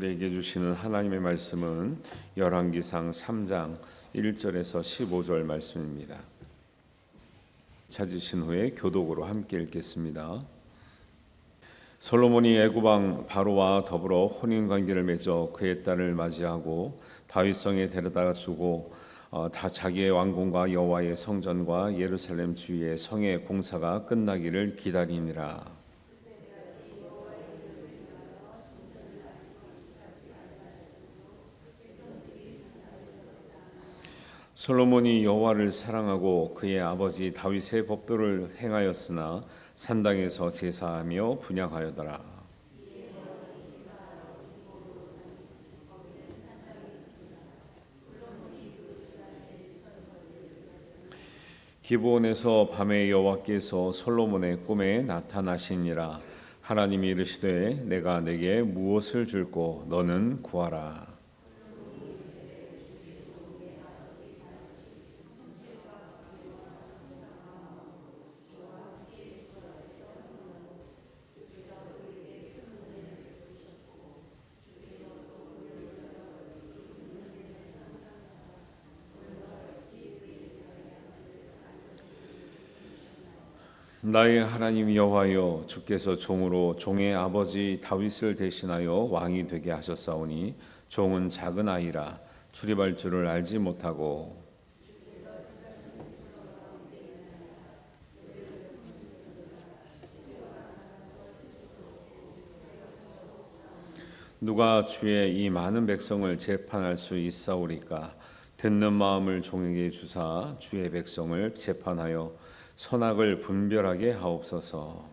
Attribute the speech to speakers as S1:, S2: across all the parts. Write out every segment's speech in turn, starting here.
S1: 우리에게 주시는 하나님의 말씀은 열왕기상 3장 1절에서 15절 말씀입니다. 찾으신 후에 교독으로 함께 읽겠습니다. 솔로몬이 애굽왕 바로와 더불어 혼인 관계를 맺어 그의 딸을 맞이하고 다윗 성에 데려다 주고 어, 다 자기의 왕궁과 여호와의 성전과 예루살렘 주위의 성의 공사가 끝나기를 기다리니라. 솔로몬이 여호와를 사랑하고 그의 아버지 다윗의 법도를 행하였으나 산당에서 제사하며 분양하여더라. 기브온에서 밤에 여호와께서 솔로몬의 꿈에 나타나시니라 하나님이 이르시되 내가 내게 무엇을 줄고 너는 구하라
S2: 나의 하나님 여호와여 주께서 종으로 종의 아버지 다윗을 대신하여 왕이 되게 하셨사오니 종은 작은 아이라 출입할 줄을 알지 못하고 누가 주의 이 많은 백성을 재판할 수 있사오리까? 듣는 마음을 종에게 주사 주의 백성을 재판하여 선악을 분별하게 하옵소서.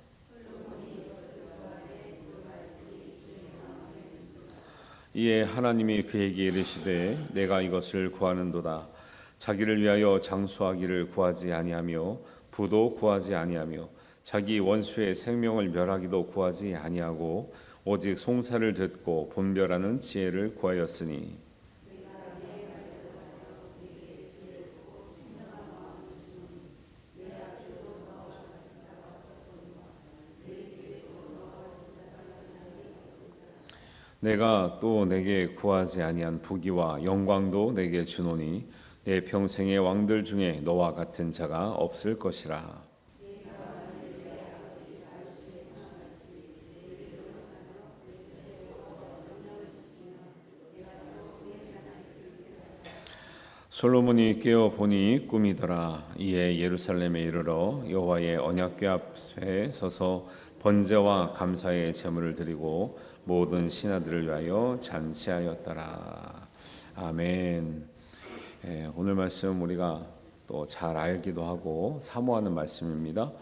S2: 이에 하나님이 그에게 이르시되 내가 이것을 구하는도다 자기를 위하여 장수하기를 구하지 아니하며 부도 구하지 아니하며 자기 원수의 생명을 멸하기도 구하지 아니하고 오직 송사를 듣고 분별하는 지혜를 구하였으니 내가 또 내게 구하지 아니한 부귀와 영광도 내게 주노니 내 평생의 왕들 중에 너와 같은 자가 없을 것이라. 솔로몬이 깨어 보니 꿈이더라. 이에 예루살렘에 이르러 여호와의 언약궤 앞에 서서 번제와 감사의 제물을 드리고 모든 신하들을 위하여 잔치하였더라. 아멘. 예, 오늘 말씀 우리가 또 잘 알기도 하고 사모하는 말씀입니다.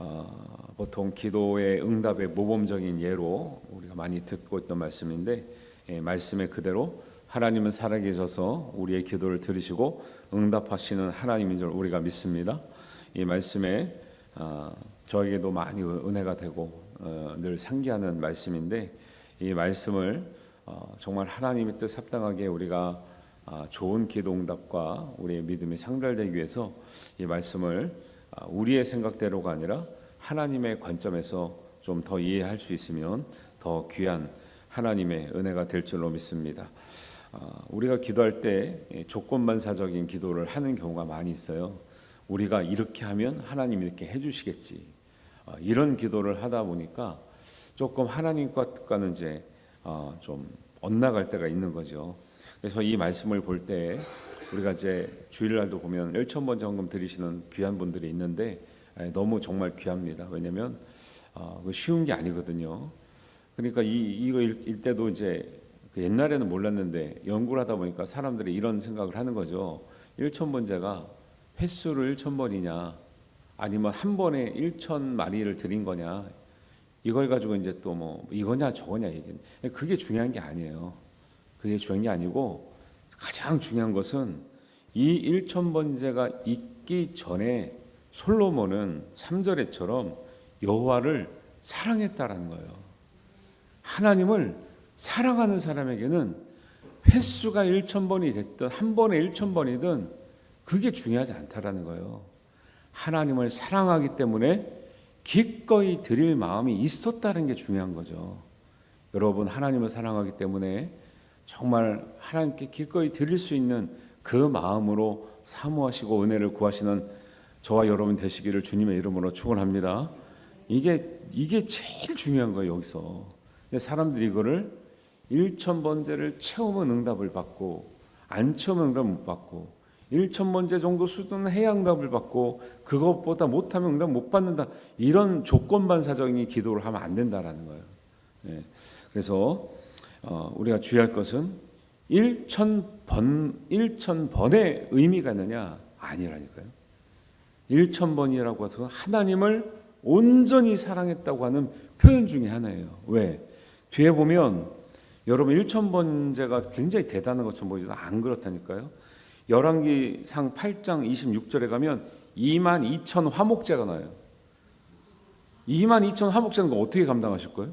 S2: 어, 보통 기도의 응답의 모범적인 예로 우리가 많이 듣고 있던 말씀인데 예, 말씀의 그대로 하나님은 살아계셔서 우리의 기도를 들으시고 응답하시는 하나님인 줄 우리가 믿습니다. 이 말씀에 어, 저에게도 많이 은혜가 되고 어, 늘 상기하는 말씀인데 이 말씀을 어, 정말 하나님의 뜻 합당하게 우리가 아, 좋은 기도 응답과 우리의 믿음이 상달되기 위해서 이 말씀을 아, 우리의 생각대로가 아니라 하나님의 관점에서 좀 더 이해할 수 있으면 더 귀한 하나님의 은혜가 될 줄로 믿습니다. 아, 우리가 기도할 때 조건반사적인 기도를 하는 경우가 많이 있어요. 우리가 이렇게 하면 하나님 이렇게 해주시겠지. 어, 이런 기도를 하다 보니까 조금 하나님과는 이제 어, 좀 엇나갈 때가 있는 거죠. 그래서 이 말씀을 볼 때 우리가 이제 주일날도 보면 1천 번 정금 드리시는 귀한 분들이 있는데 에, 너무 정말 귀합니다. 왜냐하면 어, 그 쉬운 게 아니거든요. 그러니까 이 이거 일, 일 때도 이제 그 옛날에는 몰랐는데 연구를 하다 보니까 사람들이 이런 생각을 하는 거죠. 1천 번제가 횟수로 1천 번이냐 아니면 한 번에 1천 마리를 드린 거냐 이걸 가지고 이제 또 뭐 이거냐 저거냐 얘기. 그게 중요한 게 아니에요. 그게 중요한 게 아니고 가장 중요한 것은 이 1천 번제가 있기 전에 솔로몬은 3절에처럼 여호와를 사랑했다라는 거예요. 하나님을 사랑하는 사람에게는 횟수가 1천 번이 됐든 한 번에 1천 번이든 그게 중요하지 않다라는 거예요. 하나님을 사랑하기 때문에 기꺼이 드릴 마음이 있었다는 게 중요한 거죠. 여러분 하나님을 사랑하기 때문에 정말 하나님께 기꺼이 드릴 수 있는 그 마음으로 사모하시고 은혜를 구하시는 저와 여러분 되시기를 주님의 이름으로 축원합니다. 이게 이게 제일 중요한 거예요 여기서. 근데 사람들이 이거를 1천 번제를 채우면 응답을 받고 안 채우면 응답 못 받고 1천 번제 정도 수준은 해야 응답을 받고 그것보다 못하면 응답 못 받는다 이런 조건반사적인 기도를 하면 안 된다라는 거예요. 예. 그래서 어, 우리가 주의할 것은 1천 번 1천 번의 의미가 있느냐 아니라니까요. 1천 번이라고 해서 하나님을 온전히 사랑했다고 하는 표현 중에 하나예요. 왜? 뒤에 보면 여러분 1천 번제가 굉장히 대단한 것처럼 보이지만 안 그렇다니까요. 열왕기상 8장 26절에 가면 2만 2천 화목제가 나요. 2만 2천 화목제는 거 어떻게 감당하실 거예요?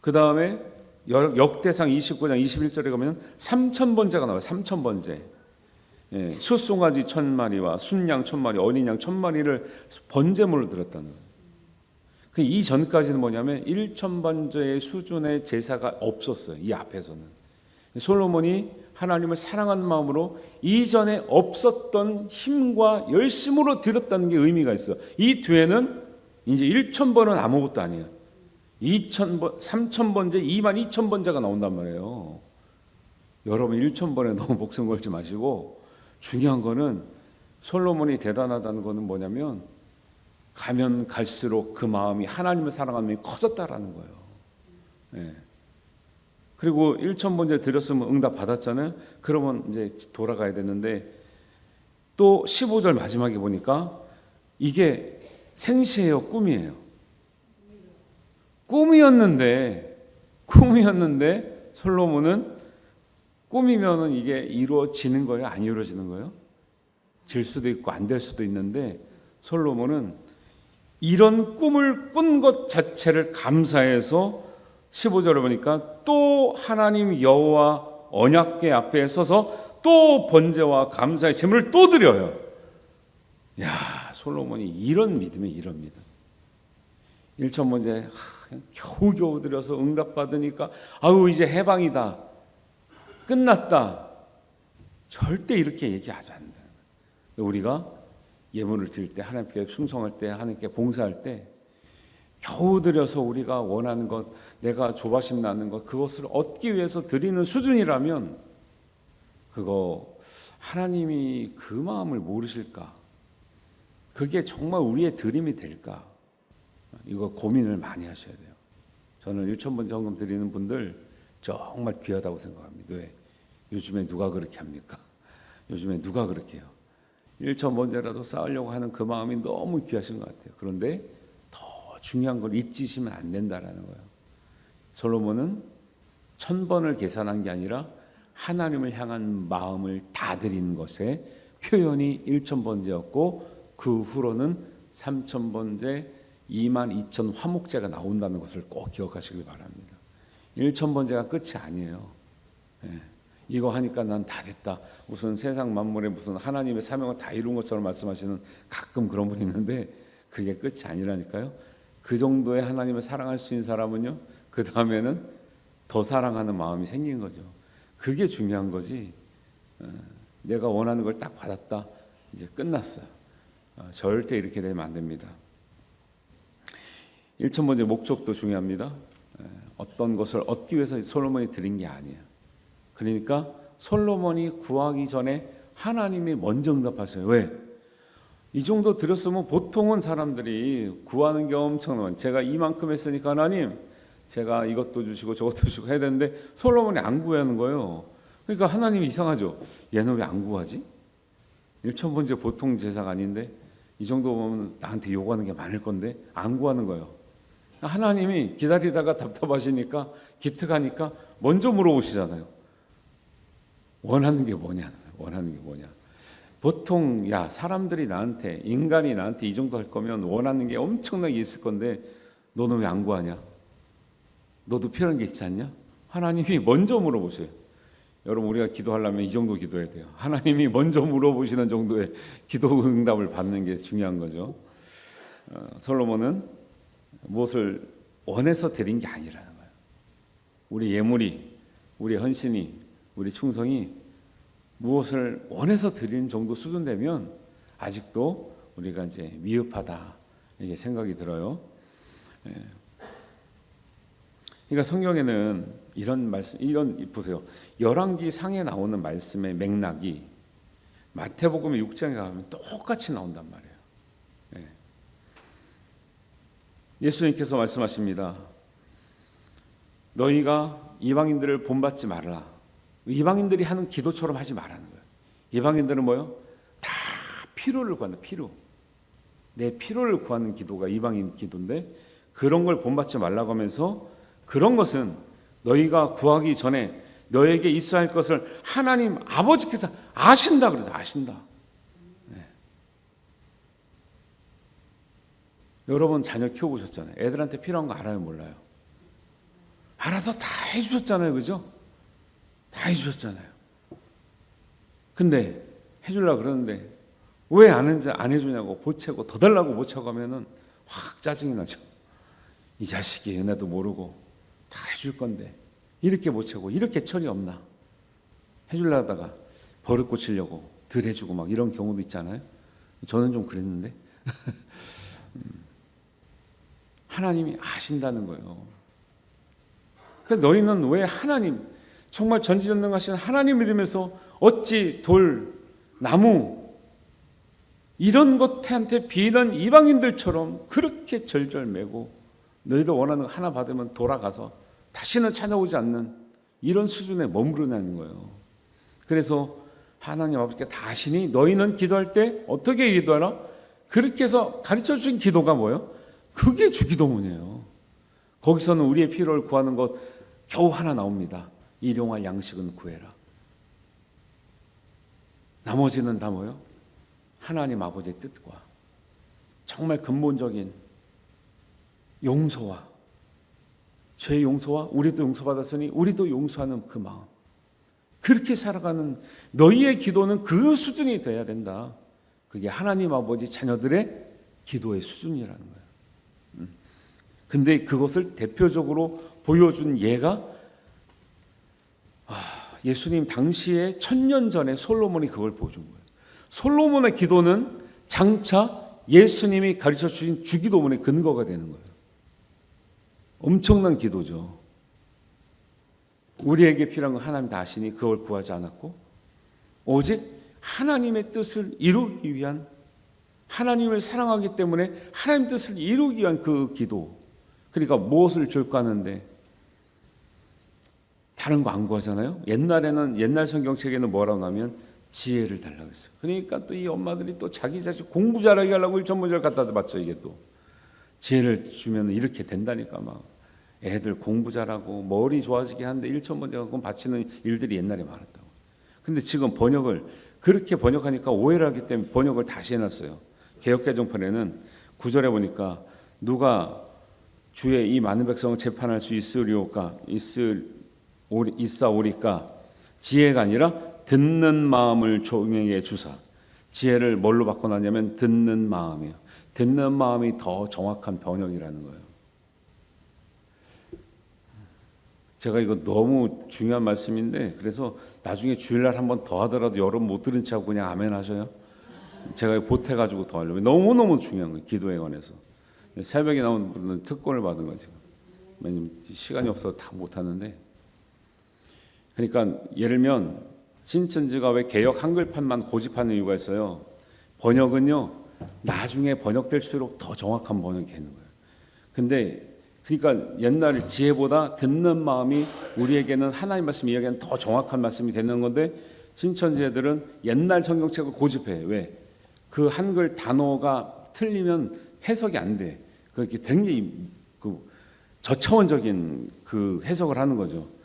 S2: 그 다음에 역대상 29장 21절에 가면 3천 번제가 나와요. 3천 번제. 예, 숫송아지 천 마리와 순양 천 마리, 어린 양 천 마리를 번제물로 드렸다는 거예요. 그 이전까지는 뭐냐면 1천 번제의 수준의 제사가 없었어요. 이 앞에서는. 솔로몬이 하나님을 사랑하는 마음으로 이전에 없었던 힘과 열심으로 드렸다는 게 의미가 있어. 이 뒤에는 이제 1천 번은 아무것도 아니에요. 2천 번, 3천 번째, 2만 2천 번째가 나온단 말이에요. 여러분 1천 번에 너무 목숨 걸지 마시고 중요한 거는 솔로몬이 대단하다는 거는 뭐냐면 가면 갈수록 그 마음이 하나님을 사랑하는 마음이 커졌다라는 거예요. 예. 그리고 1천 번째 드렸으면 응답 받았잖아요. 그러면 이제 돌아가야 되는데 또 15절 마지막에 보니까 이게 생시예요, 꿈이에요. 꿈이었는데 꿈이었는데 솔로몬은 꿈이면은 이게 이루어지는 거예요, 안 이루어지는 거예요? 질 수도 있고 안 될 수도 있는데 솔로몬은 이런 꿈을 꾼 것 자체를 감사해서 15절에 보니까 또 하나님 여호와 언약궤 앞에 서서 또 번제와 감사의 제물을 또 드려요. 야, 솔로몬이 이런 믿음이 이럽니다. 1천 번째 겨우겨우 드려서 응답 받으니까 아우 이제 해방이다. 끝났다. 절대 이렇게 얘기하지 않는다. 우리가 예물을 드릴 때 하나님께 충성할 때 하나님께 봉사할 때 겨우 드려서 우리가 원하는 것 내가 조바심 나는 것 그것을 얻기 위해서 드리는 수준이라면 그거 하나님이 그 마음을 모르실까? 그게 정말 우리의 드림이 될까? 이거 고민을 많이 하셔야 돼요. 저는 1천번 정금 드리는 분들 정말 귀하다고 생각합니다. 왜? 요즘에 누가 그렇게 합니까? 요즘에 누가 그렇게 해요? 1천 번째라도 쌓으려고 하는 그 마음이 너무 귀하신 것 같아요. 그런데 더 중요한 걸 잊으시면 안 된다라는 거예요. 솔로몬은 천 번을 계산한 게 아니라 하나님을 향한 마음을 다 드린 것에 표현이 1천 번째였고 그 후로는 3천 번째, 2만 2천 화목제가 나온다는 것을 꼭 기억하시길 바랍니다. 1천 번째가 끝이 아니에요. 예. 이거 하니까 난 다 됐다. 무슨 세상 만물에 무슨 하나님의 사명을 다 이룬 것처럼 말씀하시는 가끔 그런 분이 있는데 그게 끝이 아니라니까요. 그 정도의 하나님을 사랑할 수 있는 사람은요. 그 다음에는 더 사랑하는 마음이 생긴 거죠. 그게 중요한 거지. 어, 내가 원하는 걸 딱 받았다. 이제 끝났어요. 어, 절대 이렇게 되면 안 됩니다. 1천 번째 목적도 중요합니다. 에, 어떤 것을 얻기 위해서 솔로몬이 드린 게 아니에요. 그러니까 솔로몬이 구하기 전에 하나님이 먼저 응답하셔요. 왜? 이 정도 드렸으면 보통은 사람들이 구하는 게 엄청난 제가 이만큼 했으니까 하나님 제가 이것도 주시고 저것도 주시고 해야 되는데 솔로몬이 안 구하는 거예요. 그러니까 하나님이 이상하죠. 얘는 왜 안 구하지? 1천 번째 보통 제사가 아닌데 이 정도 보면 나한테 요구하는 게 많을 건데 안 구하는 거예요. 하나님이 기다리다가 답답하시니까 기특하니까 먼저 물어보시잖아요. 원하는 게 뭐냐? 원하는 게 뭐냐? 보통 야 사람들이 나한테 인간이 나한테 이 정도 할 거면 원하는 게 엄청나게 있을 건데 너는 왜 안 구하냐? 너도 필요한 게 있지 않냐? 하나님이 먼저 물어보세요. 여러분 우리가 기도하려면 이 정도 기도해야 돼요. 하나님이 먼저 물어보시는 정도의 기도 응답을 받는 게 중요한 거죠. 어, 솔로몬은 무엇을 원해서 드린 게 아니라는 거예요. 우리 예물이, 우리 헌신이, 우리 충성이 무엇을 원해서 드리는 정도 수준 되면 아직도 우리가 이제 미흡하다 이게 생각이 들어요. 예. 그러니까 성경에는 이런 말씀, 이런 보세요. 열왕기 상에 나오는 말씀의 맥락이 마태복음 6장에 가면 똑같이 나온단 말이에요. 예. 예수님께서 말씀하십니다. 너희가 이방인들을 본받지 말라. 이방인들이 하는 기도처럼 하지 말라는 거예요. 이방인들은 뭐요? 다 필요를 구하는 필요. 내 필요를 구하는 기도가 이방인 기도인데 그런 걸 본받지 말라고 하면서 그런 것은 너희가 구하기 전에 너에게 있어야 할 것을 하나님 아버지께서 아신다 그러죠. 아신다. 네. 여러분 자녀 키워보셨잖아요. 애들한테 필요한 거 알아요, 몰라요? 알아서 다 해주셨잖아요, 그죠? 다 해주셨잖아요. 근데 해주려 그러는데 왜안안 해주냐고 보채고 더 달라고 보채고 하면은 확 짜증이 나죠. 이 자식이 은혜도 모르고 다 해줄 건데 이렇게 보채고 이렇게 철이 없나? 해주려다가 버릇 고치려고 덜 해주고 막 이런 경우도 있잖아요. 저는 좀 그랬는데 음, 하나님이 아신다는 거예요. 그러니까 너희는 왜 하나님 정말 전지전능하신 하나님 믿으면서 어찌 돌 나무 이런 것한테 비는 이방인들처럼 그렇게 절절매고 너희도 원하는 거 하나 받으면 돌아가서 다시는 찾아오지 않는 이런 수준에 머무르냐는 거예요. 그래서 하나님 아버지께 다시니 너희는 기도할 때 어떻게 기도하라? 그렇게 해서 가르쳐 주신 기도가 뭐예요? 그게 주기도문이에요. 거기서는 우리의 필요를 구하는 것 겨우 하나 나옵니다. 일용할 양식은 구해라. 나머지는 다 뭐예요? 하나님 아버지의 뜻과 정말 근본적인 용서와 죄 용서와 우리도 용서받았으니 우리도 용서하는 그 마음. 그렇게 살아가는 너희의 기도는 그 수준이 돼야 된다. 그게 하나님 아버지 자녀들의 기도의 수준이라는 거예요. 음. 근데 그것을 대표적으로 보여준 예가 아, 예수님 당시에 천년 전에 솔로몬이 그걸 보여준 거예요. 솔로몬의 기도는 장차 예수님이 가르쳐 주신 주기도문의 근거가 되는 거예요. 엄청난 기도죠. 우리에게 필요한 건 하나님 다 아시니 그걸 구하지 않았고 오직 하나님의 뜻을 이루기 위한 하나님을 사랑하기 때문에 하나님 뜻을 이루기 위한 그 기도. 그러니까 무엇을 줄까 하는데 다른 거안 구하잖아요. 옛날에는 옛날 성경책에는 뭐라고 하면 지혜를 달라고 했어요. 그러니까 또 이 엄마들이 또 자기 자식 공부 잘하게 하려고 일천문절 갖다 맞죠 이게 또 지혜를 주면 이렇게 된다니까 막 애들 공부 잘하고 머리 좋아지게 하는데 일천문절 갖고 바치는 일들이 옛날에 많았다고. 근데 지금 번역을 그렇게 번역하니까 오해를 하기 때문에 번역을 다시 해놨어요. 개혁개정판에는 구절에 보니까 누가 주의 이 많은 백성을 재판할 수 있으리오까 있을 있사오리까 지혜가 아니라 듣는 마음을 종에게 주사 지혜를 뭘로 바꿔놨냐면 듣는 마음이에요. 듣는 마음이 더 정확한 번역이라는 거예요. 제가 이거 너무 중요한 말씀인데 그래서 나중에 주일날 한 번 더 하더라도 여러분 못 들은 척하고 그냥 아멘 하셔요. 제가 보태가지고 더 하려고 너무 너무 중요한 거예요. 기도에 관해서. 새벽에 나온 분은 특권을 받은 거죠. 왜냐면 시간이 없어서 다 못 하는데 그러니까 예를 들면 신천지가 왜 개혁 한글판만 고집하는 이유가 있어요. 번역은요 나중에 번역될수록 더 정확한 번역이 되는 거예요. 근데 그러니까 옛날 지혜보다 듣는 마음이 우리에게는 하나님 말씀 이야기하는 더 정확한 말씀이 되는 건데 신천지애들은 옛날 성경책을 고집해 왜? 그 한글 단어가 틀리면 해석이 안 돼. 그렇게 굉장히 그 저차원적인 그 해석을 하는 거죠.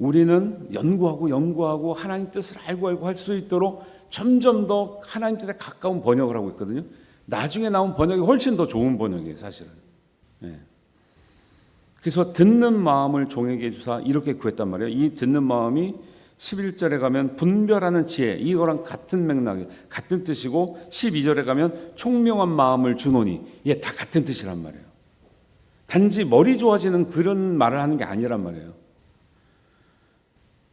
S2: 우리는 연구하고 연구하고 하나님 뜻을 알고 알고 할 수 있도록 점점 더 하나님 뜻에 가까운 번역을 하고 있거든요. 나중에 나온 번역이 훨씬 더 좋은 번역이에요, 사실은. 예. 그래서 듣는 마음을 종에게 주사 이렇게 구했단 말이에요. 이 듣는 마음이 11절에 가면 분별하는 지혜 이거랑 같은 맥락이 같은 뜻이고 12절에 가면 총명한 마음을 주노니 이게 다 같은 뜻이란 말이에요. 단지 머리 좋아지는 그런 말을 하는 게 아니란 말이에요.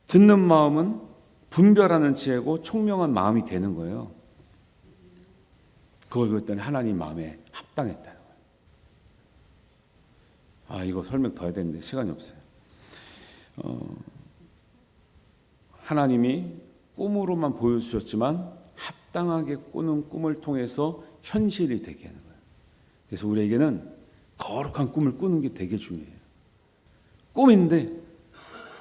S2: 듣는 마음은 분별하는 지혜고 총명한 마음이 되는 거예요. 그걸 그랬더니 하나님 마음에 합당했다는 거예요. 아 이거 설명 더 해야 되는데 시간이 없어요. 어, 하나님이 꿈으로만 보여주셨지만 합당하게 꾸는 꿈을 통해서 현실이 되게 하는 거예요. 그래서 우리에게는 거룩한 꿈을 꾸는 게 되게 중요해요. 꿈인데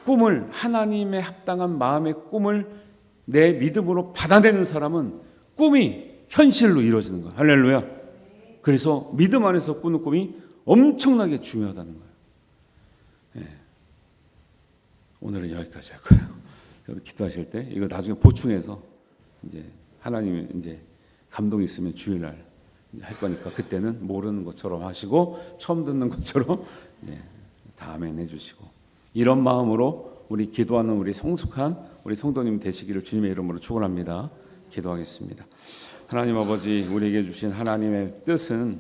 S2: 꿈을 하나님의 합당한 마음의 꿈을 내 믿음으로 받아내는 사람은 꿈이 현실로 이루어지는 거예요. 할렐루야. 그래서 믿음 안에서 꾸는 꿈이 엄청나게 중요하다는 거예요. 예. 오늘은 여기까지 할 거예요. 기도하실 때 이거 나중에 보충해서 이제 하나님이 이제 감동이 있으면 주일날 할 거니까 그때는 모르는 것처럼 하시고 처음 듣는 것처럼 예, 다 아멘 해주시고 이런 마음으로 우리 기도하는 우리 성숙한 우리 성도님 되시기를 주님의 이름으로 축원합니다. 기도하겠습니다. 하나님 아버지 우리에게 주신 하나님의 뜻은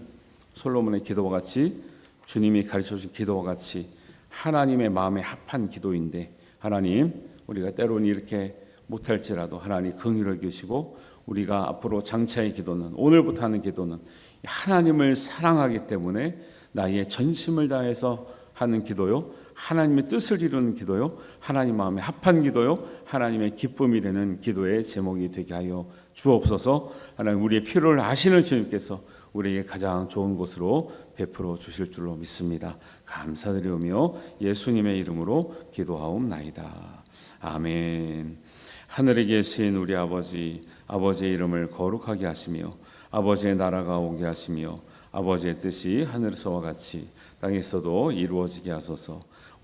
S2: 솔로몬의 기도와 같이 주님이 가르쳐 주신 기도와 같이 하나님의 마음에 합한 기도인데 하나님 우리가 때로는 이렇게 못할지라도 하나님 긍휼을 주시고 우리가 앞으로 장차의 기도는 오늘부터 하는 기도는 하나님을 사랑하기 때문에 나의 전심을 다해서 하는 기도요. 하나님의 뜻을 이루는 기도요. 하나님 마음에 합한 기도요. 하나님의 기쁨이 되는 기도의 제목이 되게 하여 주옵소서. 하나님 우리의 필요를 아시는 주님께서 우리에게 가장 좋은 곳으로 베풀어 주실 줄로 믿습니다. 감사드리오며 예수님의 이름으로 기도하옵나이다. 아멘. 하늘에 계신 우리 아버지, 아버지의 이름을 거룩하게 하시며 아버지의 나라가 오게 하시며 아버지의 뜻이 하늘에서와 같이 땅에서도 이루어지게 하소서.